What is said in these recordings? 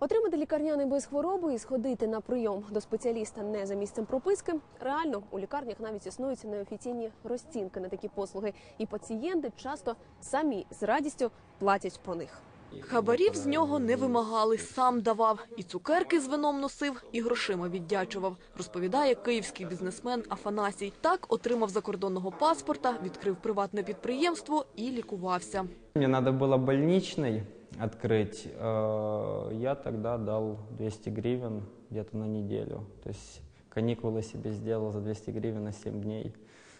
Отримати лікарняний без хвороби і сходити на прийом до спеціаліста не за місцем прописки. Реально у лікарнях навіть існують неофіційні розцінки на такі послуги, і пацієнти часто самі з радістю платять по них. Хабарів з нього не вимагали, сам давав. І цукерки з вином носив, і грошима віддячував, розповідає київський бізнесмен Афанасій. Так отримав закордонного паспорта, відкрив приватне підприємство і лікувався. Мне надо было больничный открыть. э, Я тогда дал 200 гривен где-то на неделю. То есть каникулы себе сделал за 200 гривен на 7 дней,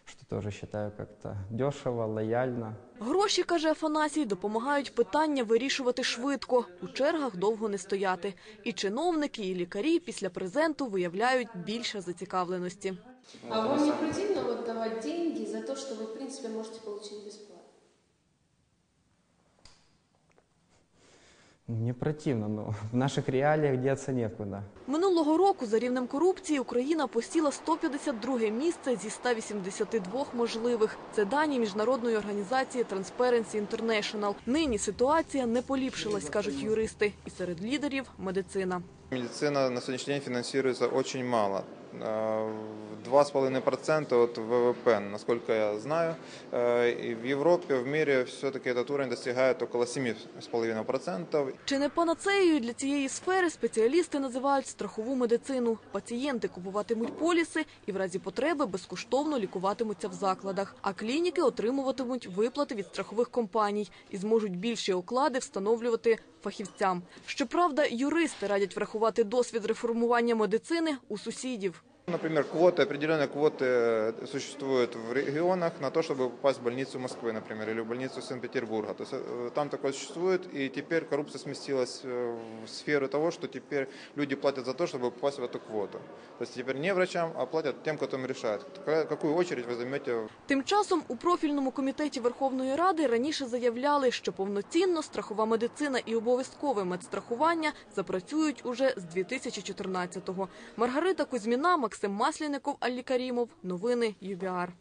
что тоже считаю как-то дешево, лояльно. Гроші, каже Афанасій, допомагають питання вирішувати швидко, у чергах довго не стояти. І чиновники, і лікарі після презенту виявляють більше зацікавленості. А вам не противно вот давать деньги за то, что вы, в принципе, можете получить бесплатно? Мне противно, но в наших реаліях деться некуда. Минулого року за рівнем корупції Україна посіла 152 місце зі 182 можливих. Це дані міжнародної організації Transparency International. Нині ситуація не поліпшилась, кажуть юристи. І серед лідерів – медицина. Медицина на сегодняшний день финансируется очень мало. Э, 2,5% от ВВП, насколько я знаю. Э, И в Европе, в мире все-таки этот уровень достигает около 7,5%. Чи не панацеєю для цієї сфери спеціалісти називають страхову медицину. Пацієнти купуватимуть поліси і в разі потреби безкоштовно лікуватимуться в закладах. А клініки отримуватимуть виплати від страхових компаній і зможуть більші оклади встановлювати фахівцям. Щоправда, юристи радять врахувати досвід реформування медицини у сусідів. Например, квоты, определенные квоты э, существуют в регионах на то, чтобы попасть в больницу Москвы, например, или в больницу Санкт-Петербурга. То есть э, там такое существует, и теперь коррупция сместилась э, в сферу того, что теперь люди платят за то, чтобы попасть в эту квоту. То есть теперь не врачам, а платят тем, кто им решает, Какая- какую очередь вы займете Тим часом у профільному комітеті Верховної Ради раніше заявляли, що повноцінно страхова медицина і обов'язкове медстрахування запрацюють уже з 2014-го. Маргарита Кузьміна, Максим Маслінников, Аллі Карімов. Новини ЮБІАР.